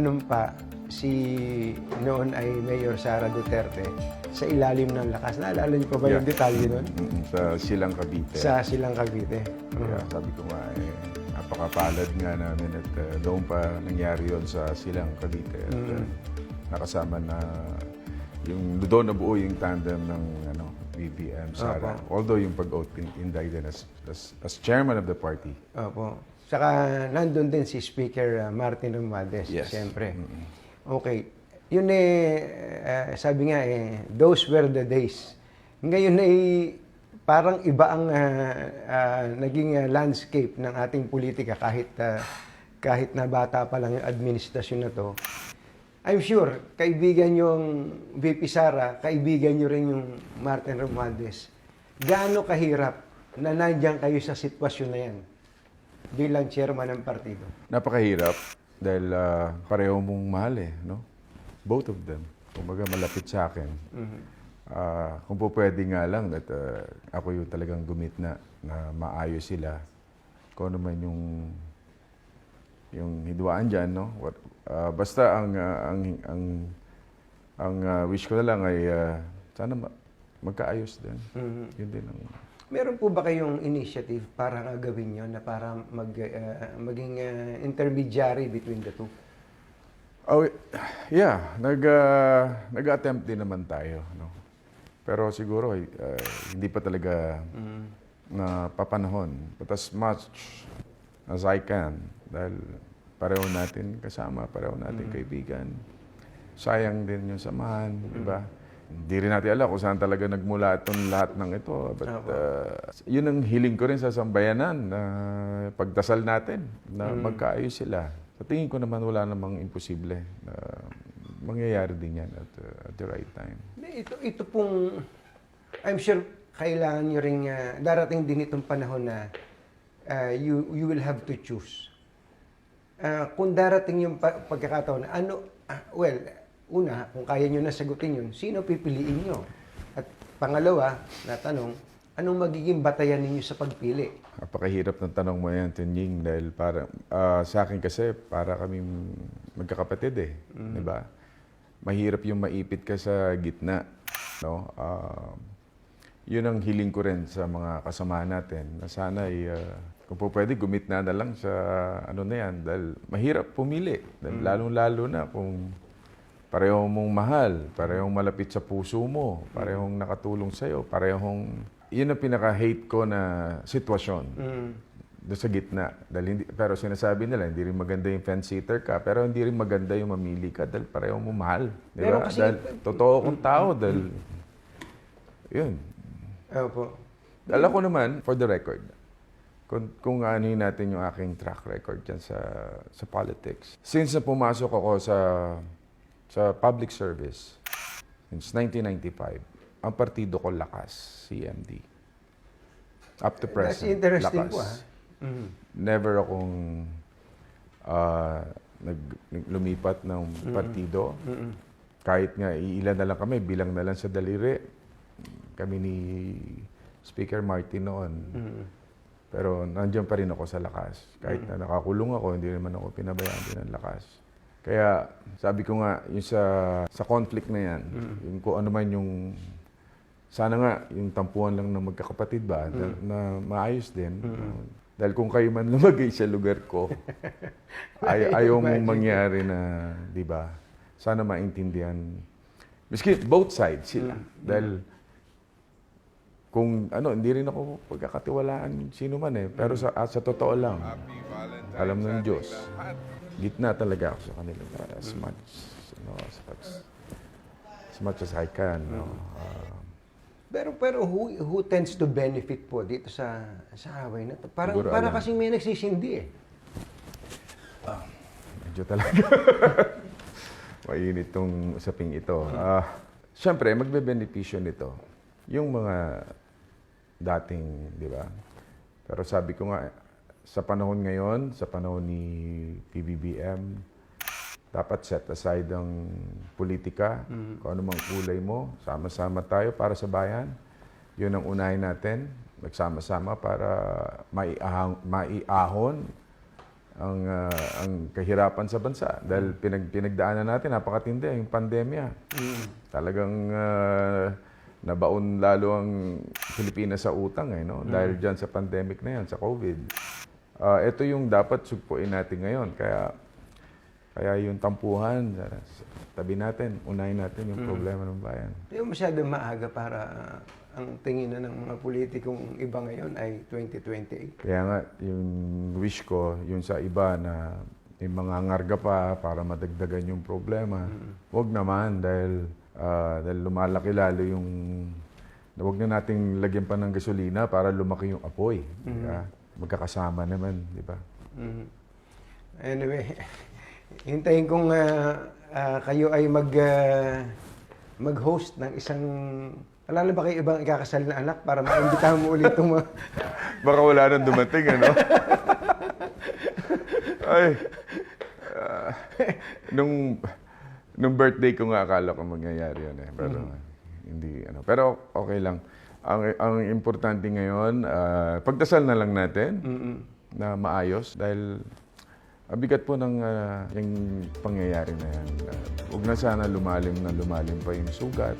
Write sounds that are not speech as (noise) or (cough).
nanumpa si noon ay Mayor Sara Duterte sa ilalim ng lakas. Naalala niyo pa ba yung Yeah. detalye nun? Mm, Sa Silang Cavite. Sa Silang Cavite. Kaya sabi ko nga, eh, napakapalad nga namin at uh, doon pa nangyari yon sa Silang Cavite. At uh, nakasama na yung doon nabuo yung tandem ng ano, BBM Sara. Although yung pag-oath in, indicted as, as, as chairman of the party. Opo. Saka nandun din si Speaker uh, Martin Romualdez, Yes. siyempre. Okay. Yun eh, uh, sabi nga eh, those were the days. Ngayon ay parang iba ang uh, uh, naging uh, landscape ng ating politika kahit uh, kahit na bata pa lang yung administrasyon na to. I'm sure, kaibigan yung VP Sara, kaibigan nyo rin yung Martin Romualdez. Gaano kahirap na nandiyan kayo sa sitwasyon na yan bilang chairman ng partido? Napakahirap dahil ah, pareho mong mahal eh, no? Both of them. Kumbaga malapit sa akin. Ah, kung po pwede nga lang that ah, ako yung talagang gumit na na maayos sila. Kung ano man yung yung hidwaan diyan, no? What, ah, basta ang ah, ang ang ang ah, wish ko na lang ay ah, sana ma- magkaayos din. Yun din ang Meron po ba kayong initiative para gawin yun na para mag, uh, maging uh, intermediary between the two? Oh, yeah, nag uh, nag-attempt din naman tayo, no. Pero siguro uh, hindi pa talaga na papanahon. But as much as I can dahil pareho natin kasama, pareho natin kaibigan. Sayang din yung samahan, di ba? Hindi rin natin alam kung saan talaga nagmula itong lahat ng ito. But uh, yun ang hiling ko rin sa sambayanan na pagdasal natin na magkaayos sila. Sa tingin ko naman wala namang imposible na mangyayari din yan at, uh, at the right time. Ito, ito pong, I'm sure kailangan nyo rin, uh, darating din itong panahon na uh, you, you will have to choose. Uh, kung darating yung pa- pagkakataon ano, ah, well, una, kung kaya nyo na sagutin yun, sino pipiliin nyo? At pangalawa, na tanong, anong magiging batayan ninyo sa pagpili? Napakahirap ng tanong mo yan, Tunying, dahil para, ah, sa akin kasi, para kaming magkakapatid eh. Di ba? Mahirap yung maipit ka sa gitna. No? Ah, yun ang hiling ko rin sa mga kasama natin, na sana ay, ah, kung po pwede, gumitna na lang sa ano na yan, dahil mahirap pumili. Dahil lalong-lalo na kung pareho mong mahal, parehong malapit sa puso mo, parehong nakatulong sa'yo, parehong... Yun ang pinaka-hate ko na sitwasyon. Doon sa gitna. Dahil hindi, pero sinasabi nila, hindi rin maganda yung fence-sitter ka, pero hindi rin maganda yung mamili ka dahil pareho mo mahal. Di Pero ba? kasi- dahil totoo kong tao, dahil... Yun. Opo. Alam ko naman, for the record, kung, kung ano natin yung aking track record dyan sa, sa politics. Since na pumasok ako sa, sa public service, since 1995, ang partido ko lakas, CMD. Up to That's present, interesting lakas. po ah. Mhm. Never akong ah, nag, lumipat ng partido. Kahit nga ilan na lang kami, bilang na lang sa daliri. Kami ni Speaker Martin noon. Pero nandiyan pa rin ako sa lakas. Kahit na nakakulong ako, hindi naman ako pinabayaan din ng lakas. Kaya sabi ko nga, yung sa, sa conflict na yan, yung kung ano man yung sana nga, yung tampuhan lang ng magkakapatid ba, na, na maayos din. Dahil kung kayo man (laughs) lumagay sa lugar ko, ay, (laughs) ayaw mong mangyari na, di ba? Sana maintindihan. Miski both sides sila. Dahil kung ano, hindi rin ako pagkakatiwalaan sino man eh. Pero sa, ah, sa totoo lang, alam ng Diyos, gitna talaga ako sa kanila as much, no, as much, as much as I can. No? Ah, Pero pero who, who tends to benefit po dito sa sa away na to? Parang Siguro para kasing may nagsisindi eh. Medyo talaga. (laughs) Mainit tong usaping ito. Ah, Siyempre, magbe-benepisyo nito yung mga dating, di ba? Pero sabi ko nga, sa panahon ngayon, sa panahon ni PBBM, dapat set aside ang politika, kung ano mang kulay mo, sama-sama tayo para sa bayan. Yun ang unahin natin, magsama-sama para maiahon, maiahon ang ah, ang kahirapan sa bansa dahil pinag pinagdaanan natin napakatindi yung pandemya. Talagang ah, nabaon lalo ang Pilipinas sa utang eh no dahil diyan sa pandemic na yan sa COVID. Ah, ito yung dapat sugpuin natin ngayon kaya kaya yung tampuhan sa tabi natin, unahin natin yung problema ng bayan. Hindi mo masyado maaga para ang tingin na ng mga politikong iba ngayon ay 2028. Kaya nga, yung wish ko, yung sa iba na may mga ngarga pa para madagdagan yung problema, wag naman dahil, ah, dahil lumalaki lalo yung Huwag na nating lagyan pa ng gasolina para lumaki yung apoy. di ba? Magkakasama naman, di ba? Mhm. Anyway, (laughs) hintayin kong ah, ah, kayo ay mag ah, mag-host ng isang wala na ba kayo ibang ikakasal na anak para maimbitahan mo ulit itong mga (laughs) Baka wala nang dumating, ano? (laughs) Ay. ah, nung nung birthday ko nga akala ko mangyayari yun eh. Pero hindi ano. Pero okay lang. Ang ang importante ngayon, ah, pagdasal na lang natin na maayos dahil ang bigat po ng ah, yung pangyayari na yan. Ah, huwag na sana lumalim na lumalim pa yung sugat.